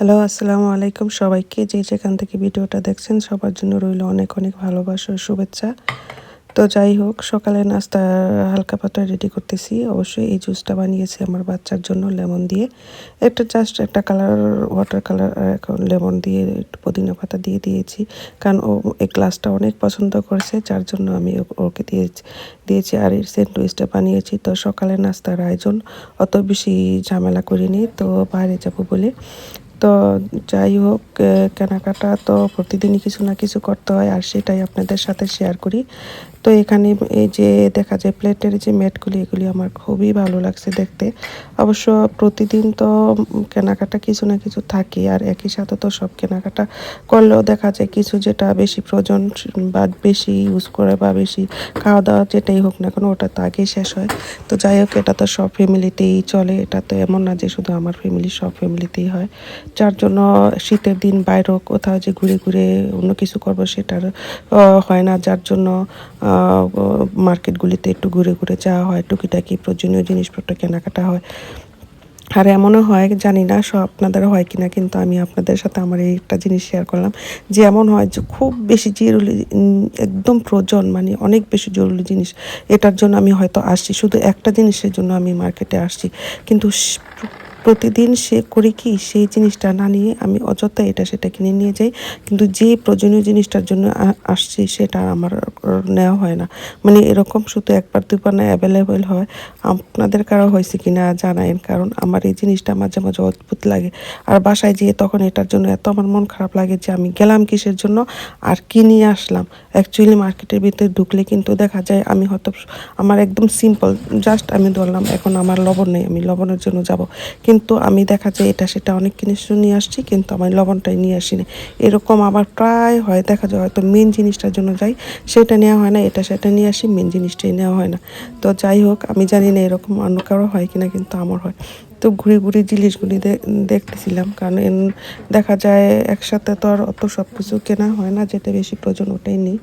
Hello, আসসালামু আলাইকুম সবাইকে। যে যেখান থেকে ভিডিওটা দেখছেন, সবার জন্য রইল অনেক অনেক ভালোবাসা ও শুভেচ্ছা। তো যাই হোক, সকালে নাস্তা হালকা পাতলা রেডি করতেছি। অবশ্যই এই জুসটা বানিয়েছি আমার বাচ্চার জন্য লেমন দিয়ে। একটা জাস্ট একটা কালার ওয়াটার কালার লেমন দিয়ে পুদিনা পাতা দিয়ে দিয়েছি। কারণ ও এই গ্লাসটা অনেক পছন্দ করেছে, যার জন্য আমি ওকে দিয়েছি দিয়েছি আর এই স্যান্ডউইচটা বানিয়েছি। তো সকালে নাস্তার আয়োজন, অত বেশি ঝামেলা করিনি, তো বাইরে যাব বলে। তো যাই হোক কেনাকাটা তো প্রতিদিনই কিছু না কিছু করতে হয়, আর সেটাই আপনাদের সাথে শেয়ার করি। তো এখানে এই যে দেখা যায় প্লেটের যে ম্যাটগুলি, এগুলি আমার খুবই ভালো লাগছে দেখতে। অবশ্য প্রতিদিন তো কেনাকাটা কিছু না কিছু থাকে, আর একই সাথে তো সব কেনাকাটা করলেও দেখা যায় কিছু যেটা বেশি প্রয়োজন বা বেশি ইউজ করে বা বেশি খাওয়া দাওয়া যেটাই হোক না কেন, ওটা তো আগেই শেষ হয়। তো যাই হোক, এটা তো সব ফ্যামিলিতেই চলে, এটা তো এমন না যে শুধু আমার ফ্যামিলি সব ফ্যামিলিতেই হয়। যার জন্য শীতের দিন বাইরেও কোথাও যে ঘুরে ঘুরে অন্য কিছু করব সেটার হয় না। যার জন্য মার্কেটগুলিতে একটু ঘুরে ঘুরে যাওয়া হয়, টুকিটাকি প্রয়োজনীয় জিনিসপত্র কেনাকাটা হয়। আর এমনও হয়, জানি না সব আপনাদের হয় কিনা, কিন্তু আমি আপনাদের সাথে আমার এই একটা জিনিস শেয়ার করলাম যে এমন হয় যে খুব বেশি জরুরি, একদম প্রয়োজন মানে অনেক বেশি জরুরি জিনিস। এটার জন্য আমি হয়তো আসছি, শুধু একটা জিনিসের জন্য আমি মার্কেটে আসছি। কিন্তু প্রতিদিন সে করি কি, সেই জিনিসটা না নিয়ে আমি অযথা এটা সেটা কিনে নিয়ে যাই। কিন্তু যে প্রয়োজনীয় জিনিসটার জন্য আসছি সেটা আমার নেওয়া হয় না। মানে এরকম শুধু একবার দুবার না অ্যাভেলেবেল হয়। আপনাদের কারও হয়েছে কি না জানাইন, কারণ আমার এই জিনিসটা মাঝে মাঝে অদ্ভুত লাগে। আর বাসায় যেয়ে তখন এটার জন্য এত আমার মন খারাপ লাগে যে আমি গেলাম কিসের জন্য আর কি নিয়ে আসলাম। অ্যাকচুয়ালি মার্কেটের ভিতরে ঢুকলে কিন্তু দেখা যায় আমি হয়তো আমার একদম সিম্পল জাস্ট আমি ধরলাম, এখন আমার লবণ নেই, আমি লবণের জন্য যাব। কিন্তু আমি দেখা যায় এটা সেটা অনেক জিনিস নিয়ে আসছি, কিন্তু আমি লবণটাই নিয়ে আসিনি। এরকম আবার প্রায় হয়, দেখা যায় হয়তো মেন জিনিসটার জন্য যাই, সেটা নেওয়া হয় না, এটা সেটা নিয়ে আসি মেন জিনিসটাই নেওয়া হয় না। তো যাই হোক, আমি জানি না এরকম অন্য কারও হয় কিনা, কিন্তু আমার হয়। তো ঘুরে ঘুরে জিনিসগুলি দেখতেছিলাম। কারণ দেখা যায় একসাথে তো আর অত সব কিছু কেনা হয় না, যেটা বেশি প্রয়োজন ওটাই নেই।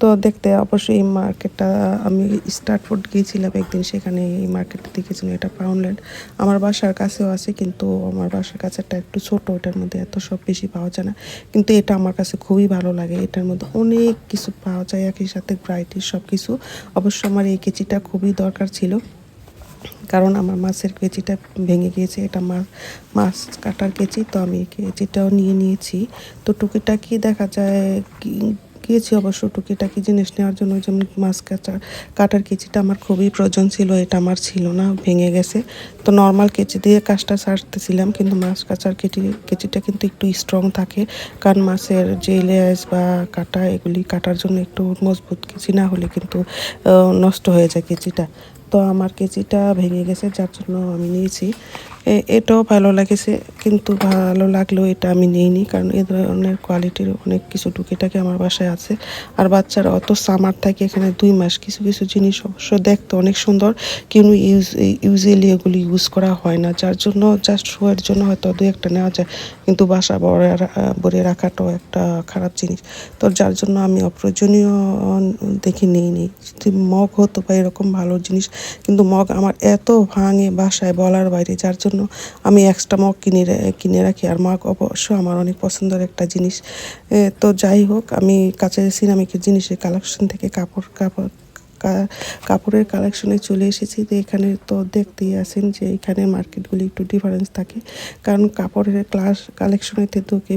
তো দেখতে অবশ্যই এই মার্কেটটা, আমি স্টার্টফুড গিয়েছিলাম একদিন, সেখানে এই মার্কেটটা দেখেছিলাম, এটা পাউন্ডল্যান্ড আমার বাসার কাছেও আছে, কিন্তু আমার বাসার কাছেটা একটু ছোট, ওটার মধ্যে এত সব বেশি পাওয়া যায় না। কিন্তু এটা আমার কাছে খুবই ভালো লাগে, এটার মধ্যে অনেক কিছু পাওয়া যায়, একই সাথে ভ্যারাইটি সব কিছু অবশ্য আমার এই কেচিটা খুবই দরকার ছিল। কারণ আমার মাছের কেচিটা ভেঙে গিয়েছে, এটা আমার মাছ কাটার কেচি, তো আমি কেচিটাও নিয়ে নিয়েছি। তো টুকিটাকি দেখা যায় গিয়েছি অবশ্য টুকিটাকি জিনিস নেওয়ার জন্য যেমন মাছ কাটার কাটার কেচিটা আমার খুবই প্রয়োজন ছিল, এটা আমার ছিল না, ভেঙে গেছে। তো নর্মাল কেচি দিয়ে কাজটা সারতেছিলাম, কিন্তু মাছ কাটার কেচি কেচিটা কিন্তু একটু স্ট্রং থাকে, কারণ মাছের যে লেয়াস বা কাটা, এগুলি কাটার জন্য একটু মজবুত কেচি না হলে কিন্তু নষ্ট হয়ে যায় কেচিটা। তো আমার কেজিটা ভেঙে গেছে, যার জন্য আমি নিয়েছি। এটাও ভালো লাগেছে, কিন্তু ভালো লাগলেও এটা আমি নিইনি, কারণ এ ধরনের কোয়ালিটির অনেক কিছু টুকিটাকি আমার বাসায় আছে। আর বাচ্চারা অত সামার থাকে এখানে দুই মাস, কিছু কিছু জিনিস অবশ্য দেখতে অনেক সুন্দর, কিন্তু ইউজ ইউজুয়ালি এগুলি ইউজ করা হয় না, যার জন্য জাস্ট শোয়ের জন্য হয়তো দু একটা নেওয়া যায়, কিন্তু বাসা রা- ভরে রাখাটাও একটা খারাপ জিনিস। তো যার জন্য আমি অপ্রয়োজনীয় দেখি নেই নেই যদি মগ হতো বা এরকম ভালো জিনিস, কিন্তু মগ আমার এত ভাঙে বাসায় বলার বাইরে, যার জন্য আমি এক্সট্রা মগ কিনে কিনে রাখি। আর মগ অবশ্য আমার অনেক পছন্দের একটা জিনিস। তো যাই হোক, আমি কাছে সিনামিকের জিনিসের কালেকশন থেকে কাপড় কাপড় কাপড়ের কালেকশনে চলে এসেছি। তো এখানে তো দেখতেই আছেন যে এখানে মার্কেটগুলি একটু ডিফারেন্স থাকে। কারণ কাপড়ের ক্লাস কালেকশনের থেকে